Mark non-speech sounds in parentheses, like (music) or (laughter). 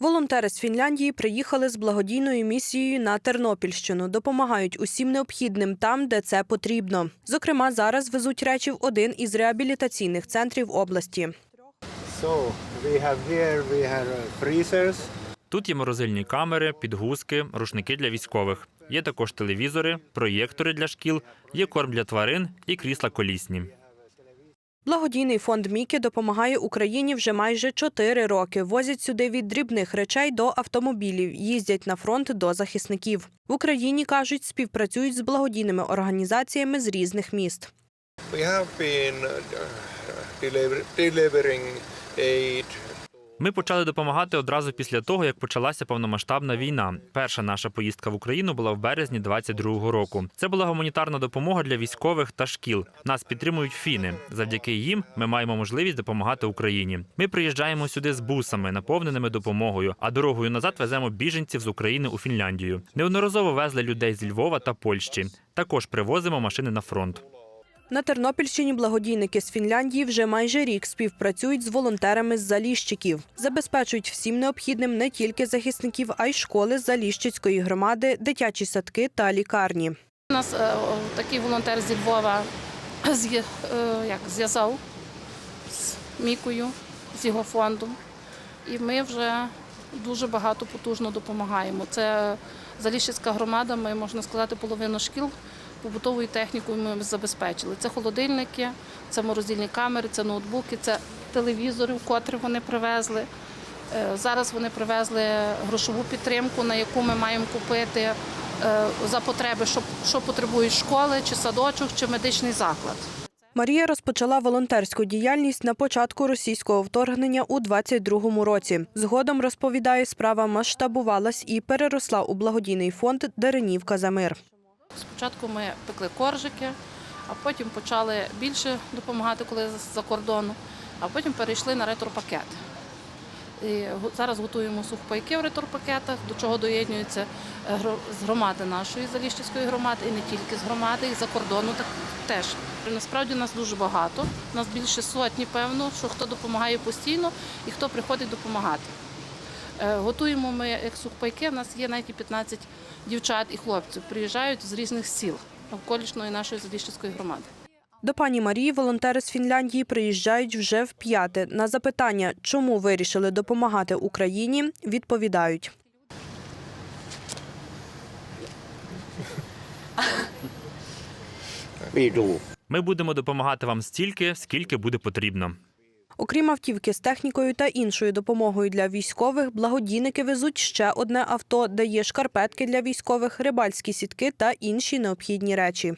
Волонтери з Фінляндії приїхали з благодійною місією на Тернопільщину. Допомагають усім необхідним там, де це потрібно. Зокрема, зараз везуть речі в один із реабілітаційних центрів області. So we have here we have uh, freezers. Тут є морозильні камери, підгузки, рушники для військових. Є також телевізори, проєктори для шкіл, є корм для тварин і крісла колісні. Благодійний фонд Мікі допомагає Україні вже майже чотири роки. Возять сюди від дрібних речей до автомобілів, їздять на фронт до захисників. В Україні кажуть, співпрацюють з благодійними організаціями з різних міст. We have been uh, delivering aid. Ми почали допомагати одразу після того, як почалася повномасштабна війна. Перша наша поїздка в Україну була в березні 22-го року. Це була гуманітарна допомога для військових та шкіл. Нас підтримують фіни. Завдяки їм ми маємо можливість допомагати Україні. Ми приїжджаємо сюди з бусами, наповненими допомогою, а дорогою назад веземо біженців з України у Фінляндію. Неодноразово везли людей з Львова та Польщі. Також привозимо машини на фронт. На Тернопільщині благодійники з Фінляндії вже майже рік співпрацюють з волонтерами з Заліщиків. Забезпечують всім необхідним не тільки захисників, а й школи Заліщицької громади, дитячі садки та лікарні. У нас е, такий волонтер зі Львова з'є- е, як, зв'язав з Мікою, з його фондом. І ми вже дуже багато потужно допомагаємо. Це Заліщицька громада, ми, можна сказати, половину шкіл побутовою технікою ми забезпечили. Це холодильники, це морозильні камери, це ноутбуки, це телевізори, вкотре вони привезли. Е, Зараз вони привезли грошову підтримку, на яку ми маємо купити е, за потреби, що, що потребують школи, чи садочок, чи медичний заклад. Марія розпочала волонтерську діяльність на початку російського вторгнення у 22-му році. Згодом розповідає, справа масштабувалась і переросла у благодійний фонд Деренівка за мир. Спочатку ми пекли коржики, а потім почали більше допомагати, коли з-за кордону, а потім перейшли на ретропакет. І зараз готуємо сухпайки в ретропакетах, до чого доєднуються е, з громади нашої Заліщицької громади, і не тільки з громади, і за кордону так теж. Насправді нас дуже багато, нас більше сотні, певно, що хто допомагає постійно і хто приходить допомагати. Е, Готуємо ми як сухпайки. У нас є навіть і 15 дівчат і хлопців. Приїжджають з різних сіл навколишньої нашої Заліщицької громади. До пані Марії волонтери з Фінляндії приїжджають вже вп'яте. На запитання, чому вирішили допомагати Україні, відповідають. (laughs) Ми будемо допомагати вам стільки, скільки буде потрібно. Окрім автівки з технікою та іншою допомогою для військових, благодійники везуть ще одне авто, де є шкарпетки для військових, рибальські сітки та інші необхідні речі.